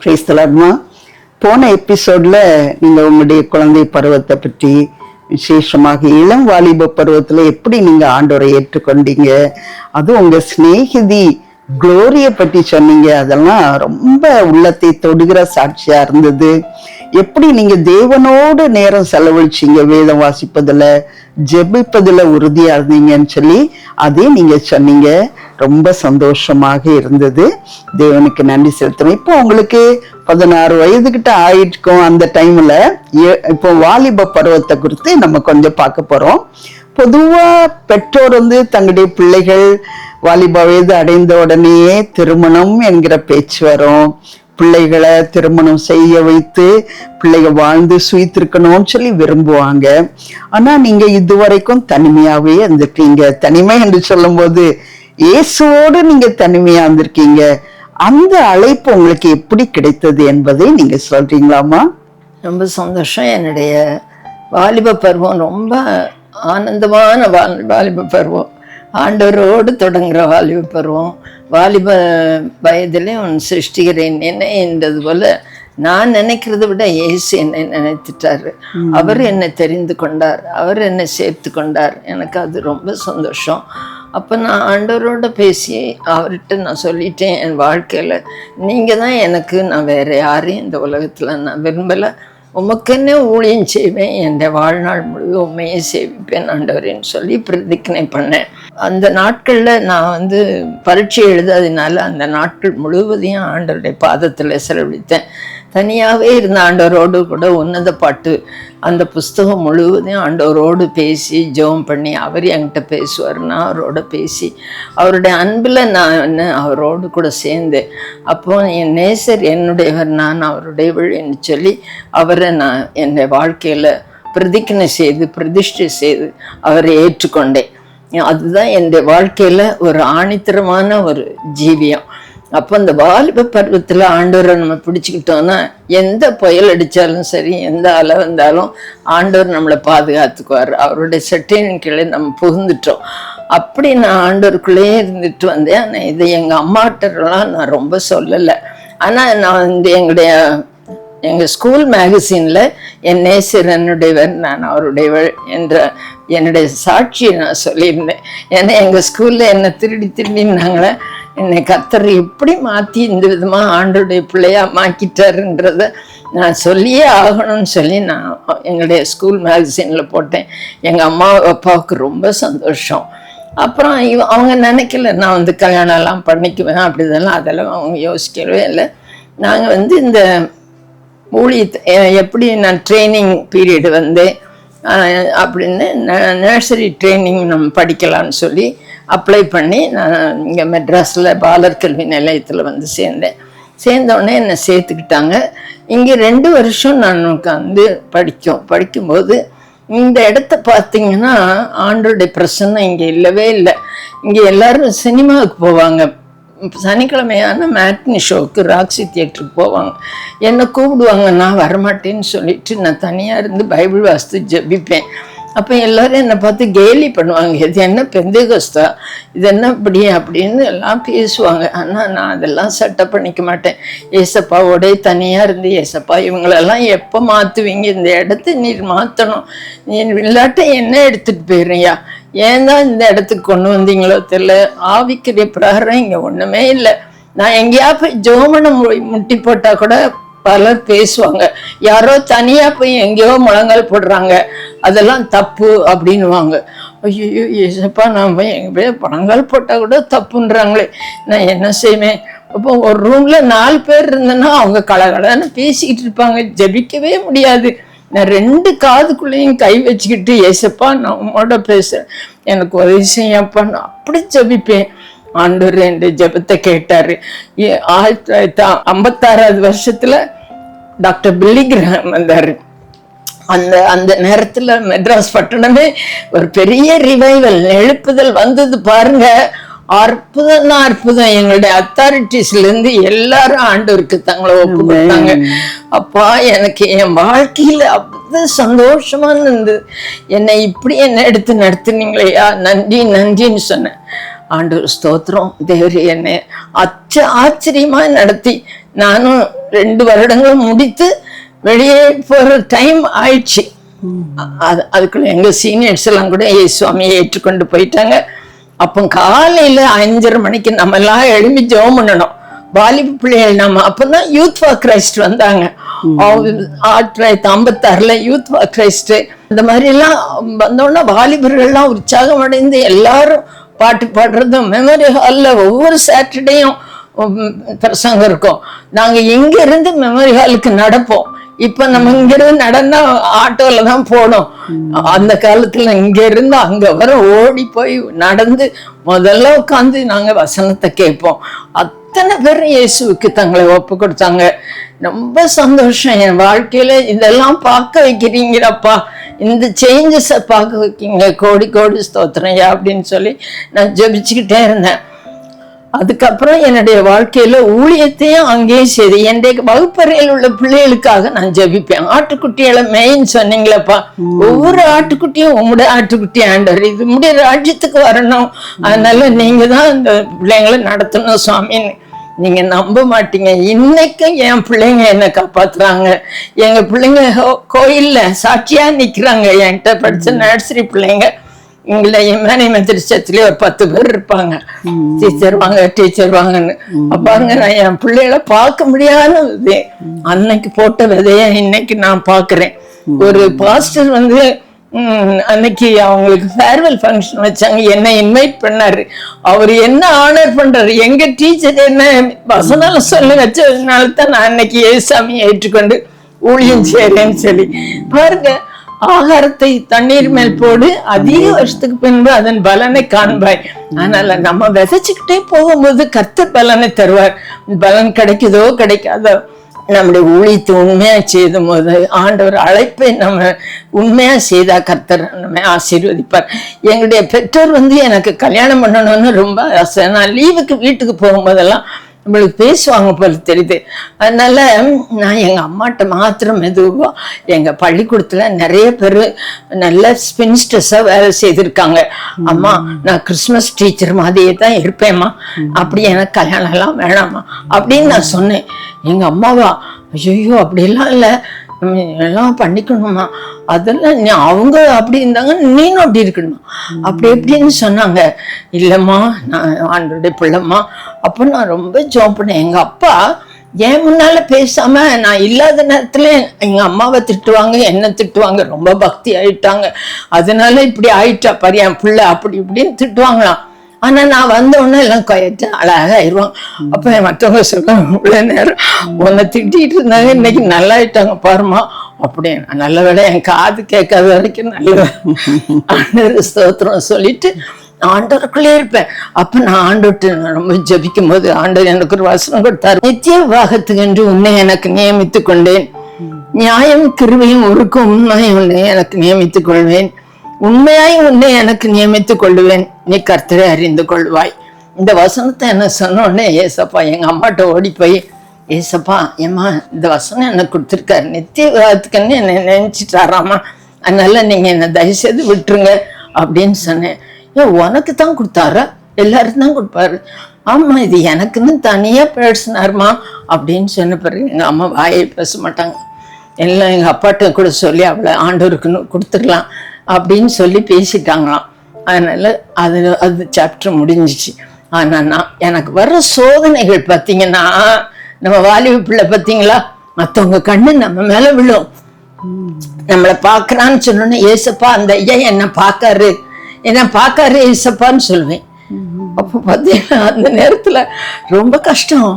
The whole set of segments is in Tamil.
கிரைஸ்தலர்மா போன எபிசோட்ல நீங்க உங்களுடைய குழந்தை பருவத்தை பற்றி விசேஷமாக இளம் வாலிப பருவத்துல எப்படி நீங்க ஆண்டோரை ஏற்றுக்கொண்டீங்க? அதுவும் உங்க சிநேகிதி குளோரியை பற்றி சொன்னீங்க. அதெல்லாம் ரொம்ப உள்ளத்தை தொடுகிற சாட்சியா இருந்தது. எப்படி நீங்க தேவனோடு நேரம் செலவழிச்சீங்க? வேதம் வாசிப்பதுல ஜெபிப்பதுல உறுதியா இருந்தீங்கன்னு சொல்லி அதே நீங்க சொன்னீங்க. ரொம்ப சந்தோஷமாக இருந்தது. தேவனுக்கு நன்றி செலுத்தணும் இப்போ உங்களுக்கு பதினாறு வயதுக்கிட்ட ஆயிட்டுக்கும் அந்த டைம்ல ஏ- இப்போ வாலிப பருவத்தை குறித்து நம்ம கொஞ்சம் பார்க்க போறோம். பொதுவாக பெற்றோர் வந்து தங்களுடைய பிள்ளைகள் வாலிப வயது அடைந்த உடனேயே திருமணம் என்கிற பேச்சு வரும். பிள்ளைகளை திருமணம் செய்ய வைத்து பிள்ளைங்க வாழ்ந்து சுயித்திருக்கணும்னு சொல்லி விரும்புவாங்க. ஆனால் நீங்கள் இதுவரைக்கும் தனிமையாகவே இருந்திருக்கீங்க. தனிமை என்று சொல்லும்போது இயேசுவோடு நீங்கள் தனிமையாக இருந்திருக்கீங்க. அந்த அழைப்பு உங்களுக்கு எப்படி கிடைத்தது என்பதை நீங்கள் சொல்கிறீங்களாமா ரொம்ப சந்தோஷம். என்னுடைய வாலிப பருவம் ரொம்ப ஆனந்தமான வால் வாலிப பருவம். ஆண்டவரோடு தொடங்குற வாலிப பருவம். வாலிப வயதிலே உன் சிருஷ்டிகிறேன் என்ன என்றது போல நான் நினைக்கிறத விட இயேசு என்னை நினைத்துட்டாரு. அவர் என்னை தெரிந்து கொண்டார். அவர் என்னை சேர்த்து கொண்டார். எனக்கு அது ரொம்ப சந்தோஷம். அப்போ நான் ஆண்டவரோட பேசி அவர்கிட்ட நான் சொல்லிட்டேன் என் வாழ்க்கையில். நீங்கள் தான் எனக்கு நான் வேறு யாரையும் இந்த உலகத்தில் நான் விரும்பலை. உமக்குன்னு ஊழியம் செய்வேன்? என் வாழ்நாள் முழு உண்மையை சேவிப்பேன் ஆண்டவரேன்னு சொல்லி பிரதிக்னை பண்ணேன். அந்த நாட்களில் நான் வந்து பரீட்சை எழுதாதனால அந்த நாட்கள் முழுவதையும் ஆண்டவருடைய பாதத்தில் செலவழித்தேன். தனியாகவே இருந்த ஆண்டவரோடு கூட உன்னத பாட்டு அந்த புஸ்தகம் முழுவதையும் ஆண்டவரோடு பேசி ஜெபம் பண்ணி அவர் என்கிட்ட பேசுவார் நான் அவரோட பேசி அவருடைய அன்பில் நான் அவரோடு கூட சேர்ந்தேன் அப்போ என் நேசர் என்னுடையவர் நான் அவருடையவள் என்று சொல்லி அவரை நான் என்னை வாழ்க்கையில் பிரதிக்னை செய்து பிரதிஷ்டை செய்து அவரை ஏற்றுக்கொண்டேன். அதுதான் என்னுடைய வாழ்க்கையில் ஒரு ஆணித்தரமான ஒரு ஜீவியம். அப்போ அந்த வாலிப பருவத்தில் ஆண்டவரை நம்ம பிடிச்சிக்கிட்டோம்னா எந்த புயல் அடித்தாலும் சரி எந்த அலை வந்தாலும் ஆண்டவர் நம்மளை பாதுகாத்துக்குவார். அவருடைய செட்டையின் கீழே நம்ம புகுந்துட்டோம். அப்படி நான் ஆண்டவருக்குள்ளேயே இருந்துட்டு வந்தேன். ஆனால் இதை எங்கள் அம்மாட்டெல்லாம் நான் ரொம்ப சொல்லலை. ஆனால் நான் வந்து எங்களுடைய எங்கள் ஸ்கூல் மேகசினில் என் நேசர் என்னுடையவர் நான் அவருடையவள் என்ற என்னுடைய சாட்சியை நான் சொல்லியிருந்தேன். ஏன்னா எங்கள் ஸ்கூலில் என்னை திருடி திருடினாங்களே என்னை கத்தர் எப்படி மாற்றி இந்த விதமாக ஆண்டோடைய பிள்ளையா மாக்கிட்டாருன்றத நான் சொல்லியே ஆகணும்னு சொல்லி நான் எங்களுடைய ஸ்கூல் மேகசினில் போட்டேன். எங்கள் அம்மா அப்பாவுக்கு ரொம்ப சந்தோஷம். அப்புறம் இவ அவங்க நினைக்கல நான் வந்து கல்யாணம் எல்லாம் பண்ணிக்குவேன் அப்படி இதெல்லாம் அதெல்லாம் அவங்க யோசிக்கவே இல்லை. நாங்கள் வந்து இந்த ஊழியத்தை எப்படி நான் ட்ரைனிங் பீரியடு வந்து அப்படின்னு நர்சரி ட்ரைனிங் நம்ம படிக்கலாம்னு சொல்லி அப்ளை பண்ணி நான் இங்கே மெட்ராஸில் பாலர் கல்வி நிலையத்தில் வந்து சேர்ந்தேன். சேர்ந்தோடனே என்னை சேர்த்துக்கிட்டாங்க. இங்கே ரெண்டு வருஷம் நான் உட்காந்து படிக்கும் படிக்கும்போது இந்த இடத்த பார்த்தீங்கன்னா ஆண்டோடைய பிரசன்னம் இங்கே இல்லவே இல்லை. இங்கே எல்லாரும் சினிமாவுக்கு போவாங்க. சனிக்கிழமையான மேட்னி ஷோவுக்கு ராக்ஸி தியேட்டருக்கு போவாங்க. என்னை கூப்பிடுவாங்க நான் வரமாட்டேன்னு சொல்லிட்டு நான் தனியாக இருந்து பைபிள் வாசித்து ஜெபிப்பேன். அப்போ எல்லாரும் என்னை பார்த்து கேலி பண்ணுவாங்க. இது என்ன பெந்தேகஸ்தா? இது என்ன இப்படி அப்படின்னு எல்லாம் பேசுவாங்க. ஆனால் நான் அதெல்லாம் செட்டப் பண்ணிக்க மாட்டேன். ஏசப்பாவோடே தனியாக இருந்து ஏசப்பா இவங்களெல்லாம் எப்போ மாற்றுவீங்க இந்த இடத்த நீர் மாற்றணும் நீ இல்லாட்ட என்ன எடுத்துகிட்டு போயிடுறியா? ஏன் தான் இந்த இடத்துக்கு கொண்டு வந்தீங்களோ தெரியல. ஆவிக்கிற பிரகாரம் இங்கே ஒன்றுமே இல்லை. நான் எங்கேயா போய் ஜோமனை முட்டி போட்டால் கூட பலர் பேசுவாங்க. யாரோ தனியாக போய் எங்கேயோ முழங்கால் போடுறாங்க. அதெல்லாம் தப்பு அப்படின்னுவாங்க. ஐயோ ஏசப்பா நான் போய் எங்கே போய் முழங்கால் போட்டால் கூட தப்புன்றாங்களே. நான் என்ன செய்வேன்? அப்போ ஒரு ரூமில் நாலு பேர் இருந்தேன்னா அவங்க கலகலன்னு பேசிக்கிட்டு இருப்பாங்க. ஜபிக்கவே முடியாது. நான் ரெண்டு காதுக்குள்ளேயும் கை வச்சுக்கிட்டு ஏசப்பா நான் உம்மோட பேசுறேன். எனக்கு உதவி செய்யப்பா நான் அப்படி ஜெபிப்பேன். ஆண்டவர் என் ஜெபத்தை கேட்டாரு. ஆயிரத்தி தொள்ளாயிரத்தி ஐம்பத்தாறாவது வருஷத்துல டாக்டர் பில்லி கிரஹாம் வந்தாரு. அந்த அந்த நேரத்துல மெட்ராஸ் பட்டணமே ஒரு பெரிய ரிவைவல் எழுப்புதல் வந்தது பாருங்க. அற்புதம்னா அற்புதம். எங்களுடைய அத்தாரிட்டிஸ்ல இருந்து எல்லாரும் ஆண்டவருக்கு தங்களை ஒப்பு கொடுத்தாங்க. அப்பா எனக்கு என் வாழ்க்கையில அவ்வளவு சந்தோஷமா இருந்தது. என்னை இப்படி என்ன எடுத்து நடத்துனீங்களேயா? நன்றி நன்றின்னு சொன்னேன். ஆண்டு ஸ்தோத்திரம். தேவர் என்னை அச்ச ஆச்சரியமா நடத்தி நானும் ரெண்டு வருடங்கள் முடித்து வெளியே போற டைம் ஆயிடுச்சு. அது அதுக்குள்ள எங்க சீனியர்ஸ் எல்லாம் கூட ஏ சுவாமியை ஏற்றுக்கொண்டு போயிட்டாங்க. அப்போ காலையில அஞ்சரை மணிக்கு நம்ம எல்லாம் எழுப்பி ஜெபம் பண்ணணும். வாலிப பிள்ளைகள் நம்ம அப்பதான் யூத் ஃபார் கிரைஸ்ட் வந்தாங்க. ஆயிரத்தி தொள்ளாயிரத்தி ஐம்பத்தாறுல யூத் ஃபார் கிரைஸ்ட் இந்த மாதிரி எல்லாம் வாலிபர்கள்லாம் உற்சாகம் அடைந்து எல்லாரும் பாட்டு பாடுறதும் மெமரி ஹாலில் ஒவ்வொரு சாட்டர்டேயும் பிரசங்கம் இருக்கும். நாங்க இங்க இருந்து மெமரி ஹாலுக்கு நடப்போம். இப்ப நம்ம இங்க இருந்து நடந்தா ஆட்டோல தான் போனோம் அந்த காலத்துல இங்க இருந்து அங்க வர ஓடி போய் நடந்து முதல்ல உட்காந்து நாங்க வசனத்தை கேட்போம். அத்தனை பேர் இயேசுவுக்கு தங்களை ஒப்பு கொடுத்தாங்க. ரொம்ப சந்தோஷம். என் வாழ்க்கையில இதெல்லாம் பார்க்க வைக்கிறீங்கப்பா இந்த சேஞ்சஸை பார்க்க வைக்கீங்க கோடி கோடி ஸ்தோத்திரையா அப்படின்னு சொல்லி நான் ஜெபிச்சுக்கிட்டே இருந்தேன். அதுக்கப்புறம் என்னுடைய வாழ்க்கையில ஊழியத்தையும் அங்கேயும் சரி என்னுடைய வகுப்பறையில் உள்ள பிள்ளைகளுக்காக நான் ஜெபிப்பேன். ஆட்டுக்குட்டிகளை மெயின் சொன்னீங்களப்பா. ஒவ்வொரு ஆட்டுக்குட்டியும் உங்களுடைய ஆட்டுக்குட்டி ஆண்டவர். இது முடிய ராஜ்யத்துக்கு வரணும். அதனால நீங்க தான் அந்த பிள்ளைங்களை நடத்தணும் சுவாமின்னு நீங்க நம்ப மாட்டீங்க. இன்னைக்கும் என் பிள்ளைங்க என்னை காப்பாத்துறாங்க. எங்க பிள்ளைங்க கோயில்ல சாட்சியா நிக்கிறாங்க. என்கிட்ட படிச்ச நர்சரி பிள்ளைங்க. இங்கே இமானி மெத்திரிச்சத்துலேயே ஒரு பத்து பேர் இருப்பாங்க. டீச்சர் வாங்க டீச்சர் வாங்கன்னு. அப்பாங்க நான் என் பிள்ளைகளை பார்க்க முடியாத இது. அன்னைக்கு போட்ட விதைய இன்னைக்கு நான் பார்க்கிறேன். ஒரு பாஸ்டர் வந்து அன்னைக்கு அவங்களுக்கு ஃபேர்வெல் ஃபங்க்ஷன் வச்சாங்க. என்னை இன்வைட் பண்ணாரு. அவர் என்ன ஆனர் பண்றாரு? எங்க டீச்சர் என்ன? வசனால சொல்ல வச்சதுனால தான் நான் அன்னைக்கு ஏசாமி ஏற்றுக்கொண்டு ஊழியம் செய்றேன்னு சொல்லி. பாருங்க ஆகாரத்தை தண்ணீர் மேல் போடு. அதிக வருஷத்துக்கு பின்பு அதன் பலனை காண்பாய். அதனால நம்ம விதைச்சுக்கிட்டே போகும்போது கர்த்தர் பலனை தருவார். பலன் கிடைக்குதோ கிடைக்காதோ. நம்முடைய ஊழியத்தை உண்மையா செய்தும் போது ஆண்டவர் அழைப்பை நம்ம உண்மையா செய்தா கர்த்தர் நம்ம ஆசீர்வதிப்பார். எங்களுடைய பெற்றோர் வந்து எனக்கு கல்யாணம் பண்ணணும்னு ரொம்ப ஆசை. நான் லீவுக்கு வீட்டுக்கு போகும்போதெல்லாம் நம்மளுக்கு பேசுவாங்க போல தெரியுது. அதனால நான் எங்க அம்மாட்ட மாத்திரம் மெதுவா எங்க பள்ளிக்கூடத்துல நிறைய பேர் நல்ல ஸ்பின்ஸ்டர்ஸா வேலை செய்திருக்காங்க. அம்மா நான் கிறிஸ்மஸ் டீச்சர் மாதிரியே தான் இருப்பேம்மா. அப்படி எனக்கு கல்யாணம் எல்லாம் வேணாமா அப்படின்னு நான் சொன்னேன். எங்க அம்மாவா ஐயோ அப்படிலாம் இல்லை. எல்லாம் பண்ணிக்கணுமா? அதெல்லாம் நீ அவங்க அப்படி இருந்தாங்க நீனும் அப்படி இருக்கணுமா? அப்படி எப்படின்னு சொன்னாங்க. இல்லைம்மா நான் ஆண்டோடைய பிள்ளைம்மா. அப்போ நான் ரொம்ப ஜோம் பண்ணேன். அப்பா ஏன் முன்னால பேசாம நான் இல்லாத நேரத்துல எங்க அம்மாவை திட்டுவாங்க என்ன திட்டுவாங்க. ரொம்ப பக்தி ஆயிட்டாங்க. அதனால இப்படி ஆயிட்டா பாரு என் பிள்ளை அப்படி இப்படின்னு திட்டுவாங்களாம். ஆனா நான் வந்த உடனே எல்லாம் கொயட்டு அழகாக ஆயிடுவான் அப்ப என் மற்றவங்க சொல்லுவாங்க இவ்வளவு நேரம் உன்னை திட்டிட்டு இருந்தாங்க இன்னைக்கு நல்லா ஆயிட்டாங்க பாருமா அப்படி நல்ல வேலை என் காது கேட்காத வரைக்கும் நல்ல ஆண்டவர் ஸ்தோத்திரம் சொல்லிட்டு ஆண்டவருக்குள்ளே இருப்பேன். அப்ப நான் ஆண்டுட்டு ரொம்ப ஜபிக்கும் போது ஆண்டவர் எனக்கு ஒரு வசனம் கொடுத்தாரு. நித்திய விவாகத்துக்கு என்று உன்னை எனக்கு நியமித்துக் கொண்டேன். நியாயம் கிருவையும் ஒருக்கும் உண்மை உன்னை எனக்கு நியமித்துக் கொள்வேன். உண்மையாய் உன்னை எனக்கு நியமித்துக் கொள்வேன். நீ கர்த்தரை அறிந்து கொள்வாய். இந்த வசனத்தை என்ன சொன்னோடனே ஏசப்பா எங்க அம்மாட்ட ஓடி போய் ஏசப்பா ஏம்மா இந்த வசனம் எனக்கு கொடுத்துருக்காரு? நித்திய விவாதத்துக்குன்னு என்னை நினைச்சிட்டாராமா அதனால நீங்க என்னை தயவுசெய்து விட்டுருங்க அப்படின்னு சொன்னேன். ஏன் உனக்கு தான் கொடுத்தாரா? எல்லாருக்கும் தான் கொடுப்பாரு. ஆமா இது எனக்குன்னு தனியா பேசினாருமா? அப்படின்னு சொன்ன பிறகு எங்க அம்மா வாயை பேச மாட்டாங்க. எல்லாம் எங்கள் அப்பாட்ட கூட சொல்லி அவளை ஆண்டோருக்குன்னு கொடுத்துடலாம் அப்படின்னு சொல்லி பேசிட்டாங்களாம். அதனால் அது அது சாப்டர் முடிஞ்சிச்சு. ஆனால் நான் எனக்கு வர்ற சோதனைகள் பார்த்தீங்கன்னா நம்ம வாலிப பிள்ளை பார்த்தீங்களா மற்றவங்க கண்ணு நம்ம மேலே விழும். நம்மளை பார்க்குறான்னு சொன்னோன்னே ஏசப்பா அந்த ஐயா என்ன பார்க்காரு. என்ன பார்க்காரு ஏசப்பான்னு சொல்லுவேன் அப்போ பார்த்தீங்கன்னா அந்த நேரத்தில் ரொம்ப கஷ்டம்.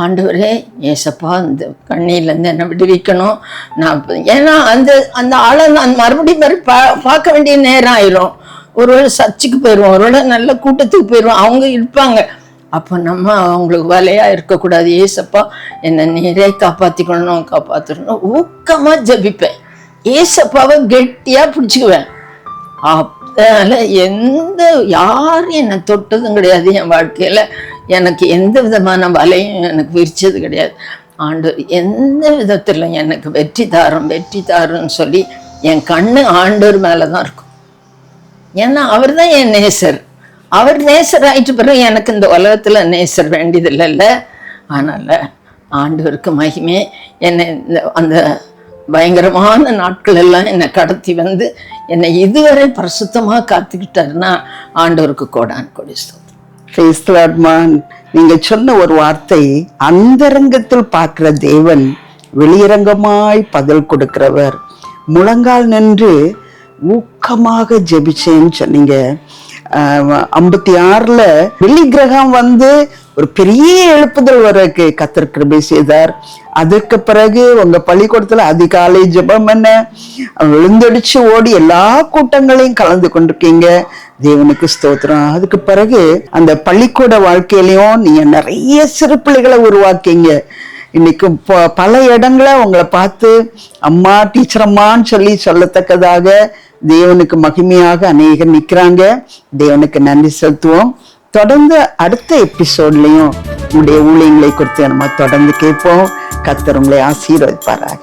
ஆண்டவரே ஏசப்பா அந்த கண்ணிலேருந்து என்னை விடுவிக்கணும். நான் ஏன்னா அந்த அந்த ஆளை நான் மறுபடியும் மறு பா பார்க்க வேண்டிய நேரம் ஆயிரும். ஒருவேளை சர்ச்சுக்கு போயிடுவோம் ஒருவேளை நல்ல கூட்டத்துக்கு போயிடுவோம் அவங்க இருப்பாங்க. அப்போ நம்ம அவங்களுக்கு வலையா இருக்கக்கூடாது. ஏசப்பா என்னை நீரே காப்பாற்றிக்கணும் காப்பாற்றணும் ஊக்கமாக ஜபிப்பேன். ஏசப்பாவை கெட்டியாக பிடிச்சிக்குவேன். அதனால எந்த யாரும் என்னை தொட்டதும் கிடையாது. என் வாழ்க்கையில எனக்கு எந்த விதமான வலையும் எனக்கு விரிச்சது கிடையாது. ஆண்டு எந்த விதத்திலும் எனக்கு வெற்றி தாரும் வெற்றி தாருன்னு சொல்லி என் கண்ணு ஆண்டோர் மேலே தான் இருக்கும். ஏன்னா அவர் தான் என் நேசர். அவர் நேசர் ஆயிட்டு பிறகு எனக்கு இந்த உலகத்துல நேசர் வேண்டியதில்லைல்ல. அதனால் ஆண்டவருக்கு மகிமே. என்னை இந்த அந்த பயங்கரமான நாட்கள் எல்லாம் என்னை கடத்தி வந்து என்னை இதுவரை பரிசுத்தமா காத்துக்கிட்டாருன்னா ஆண்டவருக்கு கோடான் கொடி ஸ்தோத்திரம். Praise நீங்க சொன்ன ஒரு வார்த்தை அந்தரங்கத்தில் பார்க்குற தேவன் வெளியரங்கமாய் பதில் கொடுக்கிறவர். முழங்கால் நின்று ஊக்கமாக ஜெபிச்சேன்னு சொன்னீங்க. ஐம்பத்தி ஆறுல வெள்ளி கிரகம் வந்து ஒரு பெரிய எழுப்புதல் வரக்கு கத்தர் கிருபை செய்தார். அதுக்கு பிறகு உங்க பள்ளிக்கூடத்துல அதிகாலை ஜபம் என்ன? விழுந்தடிச்சு ஓடி எல்லா கூட்டங்களையும் கலந்து கொண்டிருக்கீங்க. தேவனுக்கு ஸ்தோத்திரம். அதுக்கு பிறகு அந்த பள்ளிக்கூட வாழ்க்கையிலையும் நீங்க நிறைய சிறு பிள்ளைகளை உருவாக்கீங்க. இன்னைக்கு ப- பல இடங்களை உங்களை பார்த்து அம்மா டீச்சர் அம்மான்னு சொல்லி சொல்லத்தக்கதாக தேவனுக்கு மகிமையாக அநேகர் நிக்கிறாங்க. தேவனுக்கு நன்றி செலுத்துவோம். தொடர்ந்து அடுத்த எபிசோட்லையும் உங்களுடைய ஊழியங்களை குறித்து நம்ம தொடர்ந்து கேட்போம். கத்தர் உங்களை ஆசீர்வதிப்பாராக.